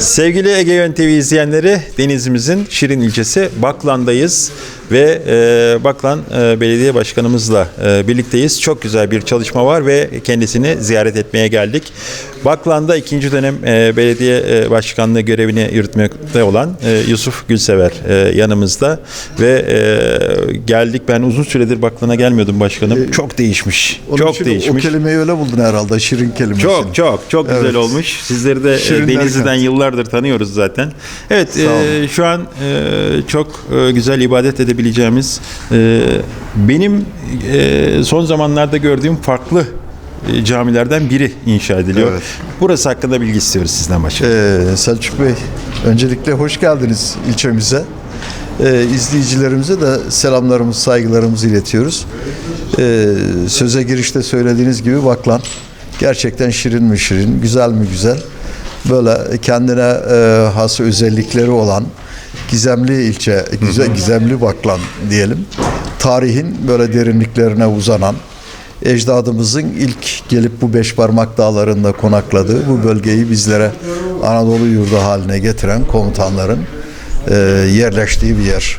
Sevgili Ege Yön TV izleyenleri, denizimizin Şirin ilçesi Baklan'dayız ve e, Baklan e, Belediye Başkanımızla e, birlikteyiz. Çok güzel bir çalışma var ve kendisini ziyaret etmeye geldik. Baklan'da ikinci dönem e, belediye e, başkanlığı görevini yürütmekte olan e, Yusuf Gülsever e, yanımızda ve e, geldik. Ben uzun süredir Baklan'a gelmiyordum başkanım. Çok değişmiş. Onun çok için değişmiş. O kelimeyi öyle buldun herhalde. Şirin kelimesi. Çok çok çok güzel Evet. olmuş. Sizleri de e, Şirin Denizli'den derken. yıllardır tanıyoruz zaten. Evet Sağ olun. e, şu an e, çok e, güzel ibadet edebileceğimiz e, benim e, son zamanlarda gördüğüm farklı e, camilerden biri inşa ediliyor. Evet. Burası hakkında bilgi istiyoruz sizden başkanım. Ee, Selçuk Bey, öncelikle hoş geldiniz ilçemize. Ee, izleyicilerimize de selamlarımızı, saygılarımızı iletiyoruz. Ee, söze girişte söylediğiniz gibi Baklan gerçekten şirin mi şirin, güzel mi güzel. Böyle kendine e, has özellikleri olan gizemli ilçe, güzel, gizemli Baklan diyelim. Tarihin böyle derinliklerine uzanan, ecdadımızın ilk gelip bu beş parmak dağlarında konakladığı bu bölgeyi bizlere Anadolu yurdu haline getiren komutanların e, yerleştiği bir yer.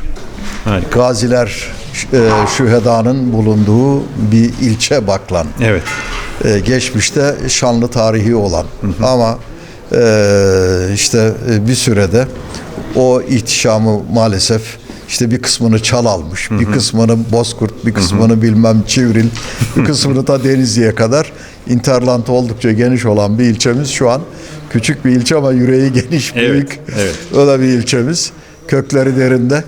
Harika. Gaziler, e, şühedanın bulunduğu bir ilçe Baklan. Evet. E, geçmişte şanlı tarihi olan ama e, işte e, bir sürede o ihtişamı maalesef işte bir kısmını çal almış, bir kısmını Bozkurt, bir kısmını bilmem Çivril, bir kısmını da Denizli'ye kadar interlant oldukça geniş olan bir ilçemiz şu an küçük bir ilçe ama yüreği geniş, Evet, büyük. evet. Öyle bir ilçemiz. Kökleri derinde.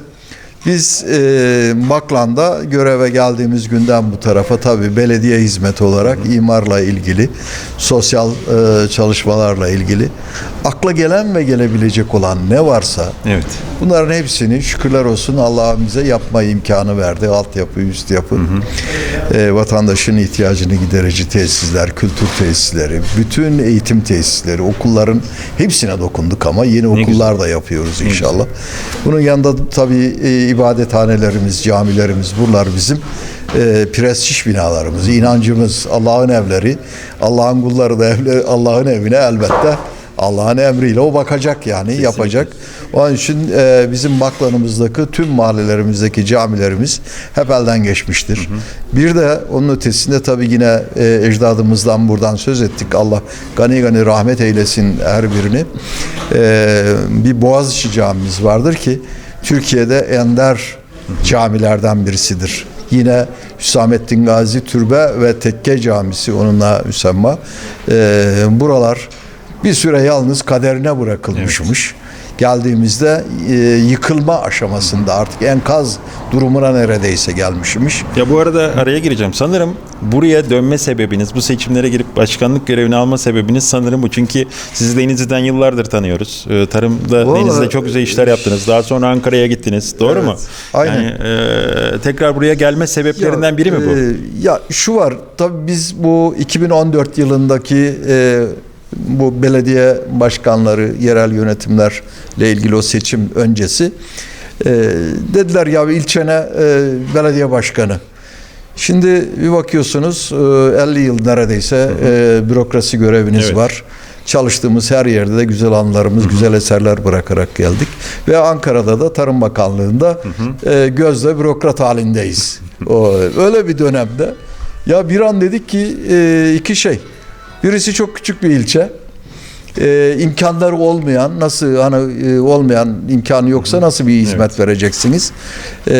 Biz e, Baklan'da göreve geldiğimiz günden bu tarafa tabii belediye hizmeti olarak imarla ilgili, sosyal e, çalışmalarla ilgili akla gelen ve gelebilecek olan ne varsa Evet. bunların hepsini şükürler olsun Allah'ın bize yapma imkanı verdi. Altyapı, üst yapı, e, vatandaşın ihtiyacını giderici tesisler, kültür tesisleri, bütün eğitim tesisleri, okulların hepsine dokunduk ama yeni okullar da yapıyoruz inşallah. Bunun yanında tabii e, ibadethanelerimiz, camilerimiz bunlar bizim e, prestij binalarımız, inancımız, Allah'ın evleri, Allah'ın kulları da evle, Allah'ın evine elbette Allah'ın emriyle o bakacak yani yapacak. Onun için e, bizim Baklan'ımızdaki tüm mahallelerimizdeki camilerimiz hep elden geçmiştir. Bir de onun ötesinde tabii yine e, ecdadımızdan buradan söz ettik. Allah gani gani rahmet eylesin her birini. E, bir Boğaziçi camimiz vardır ki Türkiye'de ender camilerden birisidir. Yine Hüsamettin Gazi Türbe ve Tekke Camisi onunla müsemma. E, buralar bir süre yalnız kaderine bırakılmışmış. Geldiğimizde e, yıkılma aşamasında artık enkaz durumuna neredeyse gelmişmiş. Ya bu arada araya gireceğim. Sanırım buraya dönme sebebiniz, bu seçimlere girip başkanlık görevini alma sebebiniz sanırım bu. Çünkü sizi Denizli'den yıllardır tanıyoruz. Ee, Tarımda Vallahi- Denizli'de çok güzel işler yaptınız. Daha sonra Ankara'ya gittiniz. Doğru mu? aynen. Yani e, tekrar buraya gelme sebeplerinden biri mi bu? e, ya şu var tabii biz bu 2014 yılındaki e, bu belediye başkanları, yerel yönetimlerle ilgili o seçim öncesi e, dediler ya ilçene e, belediye başkanı. Şimdi bir bakıyorsunuz e, 50 yıl neredeyse e, bürokrasi göreviniz Evet. var. Çalıştığımız her yerde de güzel anılarımız, güzel eserler bırakarak geldik. Ve Ankara'da da Tarım Bakanlığı'nda e, gözle bürokrat halindeyiz. O, öyle bir dönemde ya bir an dedik ki e, iki şey. Birisi çok küçük bir ilçe. E, imkanları olmayan nasıl hani e, olmayan imkanı yoksa nasıl bir hizmet vereceksiniz? E,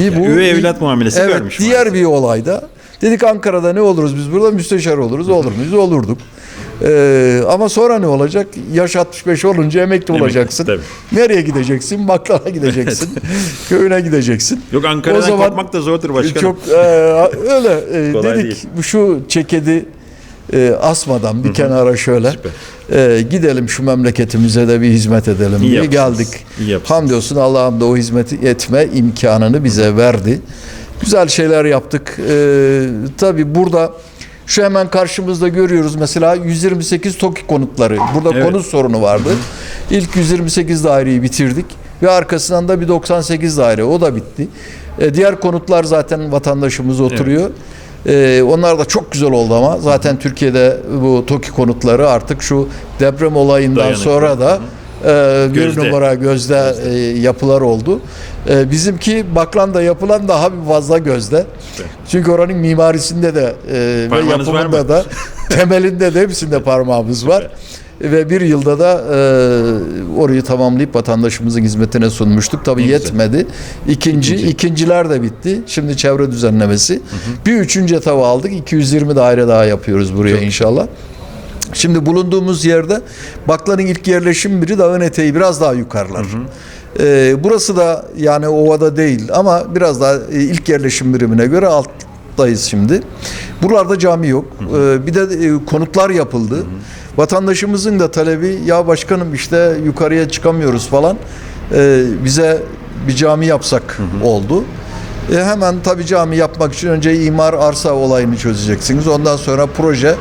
bir bu üvey evlat muamelesi evet, görmüş Diğer bir olayda dedik Ankara'da ne oluruz biz burada müsteşar oluruz olur muyuz olurduk. E, ama sonra ne olacak? Yaş 65 olunca emekli olacaksın. tabii. Nereye gideceksin? Baklava gideceksin. Köyüne gideceksin. Yok Ankara'dan korkmak da zordur başkanım. Çok e, öyle e, dedik değil. bu şu çekedi e, asmadan bir kenara şöyle e, gidelim şu memleketimize de bir hizmet edelim İyi diye yapmışsınız. geldik. İyi. Hamdolsun Allah'ım da o hizmeti etme imkanını bize verdi. Güzel şeyler yaptık. E, tabii burada şu hemen karşımızda görüyoruz mesela 128 TOKİ konutları. Burada Evet. konut sorunu vardı. İlk 128 daireyi bitirdik ve arkasından da bir 98 daire o da bitti. E, diğer konutlar zaten vatandaşımız oturuyor. Ee, onlar da çok güzel oldu ama zaten Türkiye'de bu TOKİ konutları artık şu deprem olayından Dayanıklı. sonra da e, bir Gözde. numara gözde, e, yapılar oldu. E, bizimki Baklan'da yapılan daha bir fazla gözde. Çünkü oranın mimarisinde de e, ve Parmağınız yapımında mı? da temelinde de hepsinde parmağımız var. Ve bir yılda da e, orayı tamamlayıp vatandaşımızın hizmetine sunmuştuk. Tabii güzel. yetmedi. İkinci, ikinciler de bitti. Şimdi çevre düzenlemesi. Bir üçüncü etabı aldık. 220 daire daha yapıyoruz buraya inşallah. Şimdi bulunduğumuz yerde Baklan'ın ilk yerleşim biri dağın eteği biraz daha yukarılar. Ee, burası da yani ovada değil ama biraz daha e, ilk yerleşim birimine göre alttayız şimdi. Buralarda cami yok. Ee, bir de e, konutlar yapıldı. Vatandaşımızın da talebi ya başkanım işte yukarıya çıkamıyoruz falan. Ee, bize bir cami yapsak oldu. E hemen tabii cami yapmak için önce imar arsa olayını çözeceksiniz. Ondan sonra proje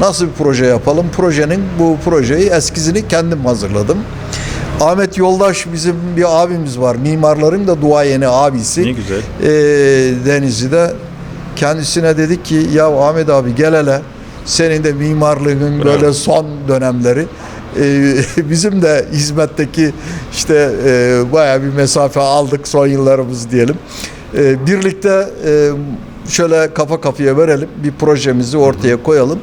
nasıl bir proje yapalım? Projenin bu projeyi eskizini kendim hazırladım. Ahmet Yoldaş bizim bir abimiz var. Mimarların da duayeni abisi. Ne güzel. E, Denizli'de kendisine dedik ki ya Ahmet abi gel hele senin de mimarlığın Bravo. böyle son dönemleri e, bizim de hizmetteki işte e, bayağı bir mesafe aldık son yıllarımız diyelim. E, birlikte e, şöyle kafa kafaya verelim bir projemizi ortaya koyalım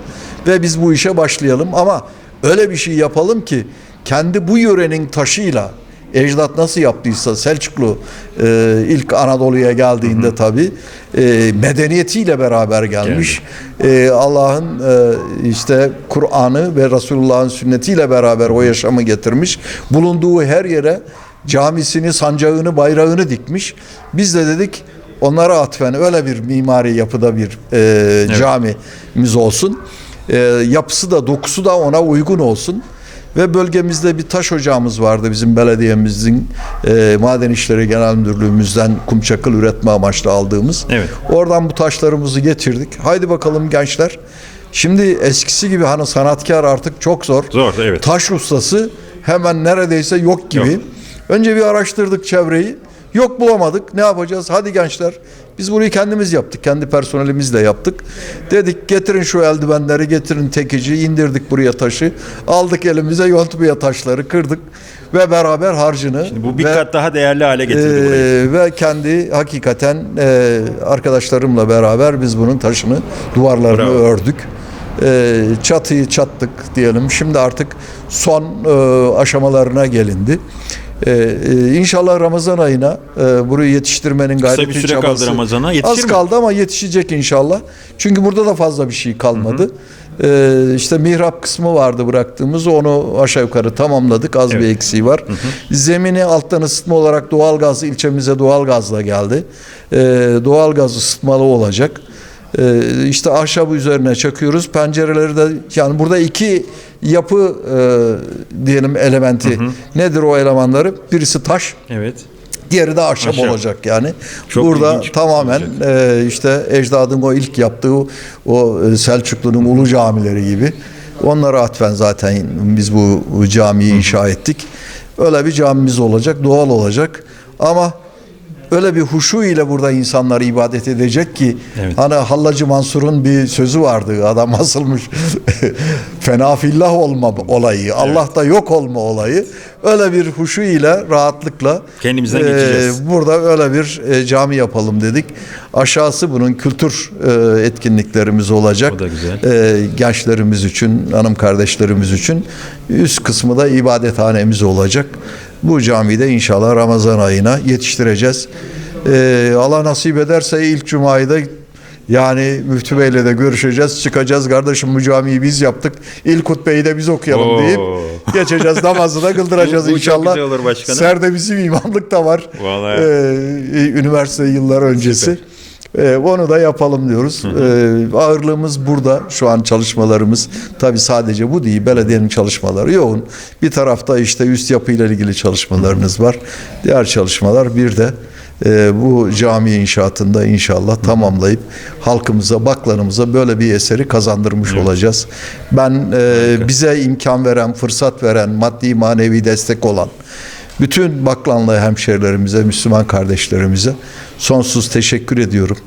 ve biz bu işe başlayalım ama öyle bir şey yapalım ki kendi bu yörenin taşıyla ecdat nasıl yaptıysa Selçuklu e, ilk Anadolu'ya geldiğinde tabi e, medeniyetiyle beraber gelmiş. E, Allah'ın e, işte Kur'an'ı ve Resulullah'ın sünnetiyle beraber o yaşamı getirmiş. Bulunduğu her yere camisini, sancağını, bayrağını dikmiş. Biz de dedik onlara atfen öyle bir mimari yapıda bir e, camimiz olsun. E, yapısı da dokusu da ona uygun olsun. Ve bölgemizde bir taş ocağımız vardı bizim belediyemizin e, Maden İşleri Genel Müdürlüğümüzden kum çakıl üretme amaçlı aldığımız. Evet. Oradan bu taşlarımızı getirdik. Haydi bakalım gençler. Şimdi eskisi gibi hani sanatkar artık çok zor. Zor, evet. Taş ustası hemen neredeyse yok gibi. Yok. Önce bir araştırdık çevreyi. Yok bulamadık. Ne yapacağız? Hadi gençler. Biz burayı kendimiz yaptık. Kendi personelimizle yaptık. Dedik getirin şu eldivenleri, getirin tekici. indirdik buraya taşı. Aldık elimize yontmaya taşları kırdık. Ve beraber harcını. Bu bir ve, kat daha değerli hale getirdi e, burayı. ve kendi hakikaten e, arkadaşlarımla beraber biz bunun taşını, duvarlarını Bravo. ördük. E, çatıyı çattık diyelim. Şimdi artık son e, aşamalarına gelindi. E, e, inşallah Ramazan ayına e, burayı yetiştirmenin Kısa gayreti bir süre kaldı çabası- Ramazan'a. Yetişir Az mi? kaldı ama yetişecek inşallah. Çünkü burada da fazla bir şey kalmadı. Ee, işte mihrap kısmı vardı bıraktığımız onu aşağı yukarı tamamladık. Az bir Evet. eksiği var. Zemini alttan ısıtma olarak doğalgaz ilçemize doğalgazla geldi. Ee, doğalgaz ısıtmalı olacak. Ee, işte ahşabı üzerine çakıyoruz. Pencereleri de yani burada iki yapı e, diyelim elementi. Nedir o elemanları? Birisi taş, Evet. Diğeri de ahşap, Ahşap. olacak yani. Çok Burada tamamen olacak. e, işte ecdadın o ilk yaptığı o e, Selçuklu'nun ulu camileri gibi. Onlara atfen zaten biz bu camiyi inşa ettik. Öyle bir camimiz olacak, doğal olacak. Ama öyle bir huşu ile burada insanlar ibadet edecek ki Evet. hani Hallacı Mansur'un bir sözü vardı. Adam asılmış. Fena fillah olma olayı, Allah'ta yok olma olayı. Öyle bir huşu ile rahatlıkla Kendimizden e, geçeceğiz. burada öyle bir e, cami yapalım dedik. Aşağısı bunun kültür e, etkinliklerimiz olacak. O da güzel. E, gençlerimiz için, hanım kardeşlerimiz için. Üst kısmı da ibadethanemiz olacak. Bu camiyi de inşallah Ramazan ayına yetiştireceğiz. E, Allah nasip ederse ilk cumayı da yani Müftü Bey'le de görüşeceğiz. Çıkacağız kardeşim bu camiyi biz yaptık. İlk hutbeyi de biz okuyalım Oo. deyip geçeceğiz. Namazı da kıldıracağız Bu- bu çok inşallah. güzel olur başkanım. Serde bizim imamlık da var. Vallahi. Ee, üniversite yıllar öncesi. Ee, onu da yapalım diyoruz. Ee, ağırlığımız burada. Şu an çalışmalarımız tabi sadece bu değil. Belediyenin çalışmaları yoğun. Bir tarafta işte üst yapıyla ilgili çalışmalarınız var. Diğer çalışmalar bir de e, bu cami inşaatında inşallah tamamlayıp halkımıza, baklanımıza böyle bir eseri kazandırmış olacağız. Ben e, bize imkan veren, fırsat veren, maddi manevi destek olan bütün Baklanlı hemşerilerimize, Müslüman kardeşlerimize sonsuz teşekkür ediyorum.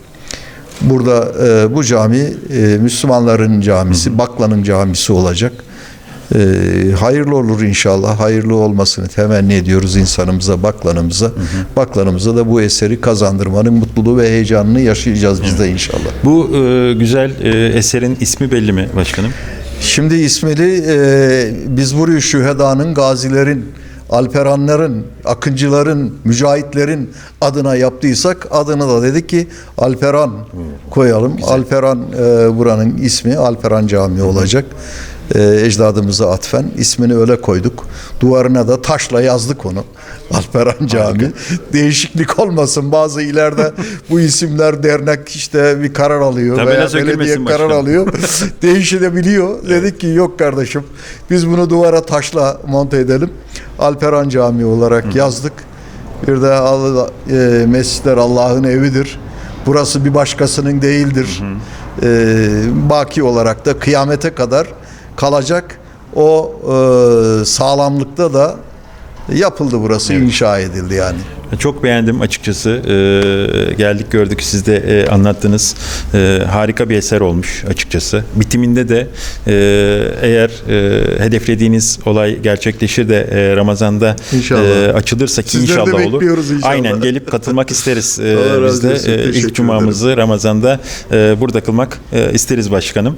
Burada e, bu cami e, Müslümanların camisi, Bakla'nın camisi olacak. E, hayırlı olur inşallah. Hayırlı olmasını temenni ediyoruz insanımıza, Baklanımıza. Baklanımıza da bu eseri kazandırmanın mutluluğu ve heyecanını yaşayacağız biz de inşallah. Bu e, güzel e, eserin ismi belli mi başkanım? Şimdi ismini e, biz burayı şühedanın, gazilerin, alperanların, akıncıların, mücahitlerin adına yaptıysak adını da dedik ki Alperan koyalım. Alperan e, buranın ismi Alperan Camii olacak. E, ecdadımıza atfen ismini öyle koyduk. Duvarına da taşla yazdık onu. Alperan Camii. Değişiklik olmasın. Bazı ileride bu isimler dernek işte bir karar alıyor Tabela veya belediye karar başkanım. alıyor. Değişebiliyor. Dedik ki yok kardeşim biz bunu duvara taşla monte edelim. Alperan Camii olarak yazdık. Bir de Allah, e, mescitler Allah'ın evidir. Burası bir başkasının değildir. E, baki olarak da kıyamete kadar kalacak. O e, sağlamlıkta da yapıldı burası, inşa edildi yani. Çok beğendim açıkçası. Ee, geldik gördük siz de e, anlattınız. Ee, harika bir eser olmuş açıkçası. Bitiminde de e, eğer e, hedeflediğiniz olay gerçekleşir de e, Ramazan'da e, açılırsa ki Sizleri de inşallah olur. inşallah. Aynen gelip katılmak isteriz. Razı biz de e, ilk cumamızı Ramazan'da e, burada kılmak e, isteriz başkanım.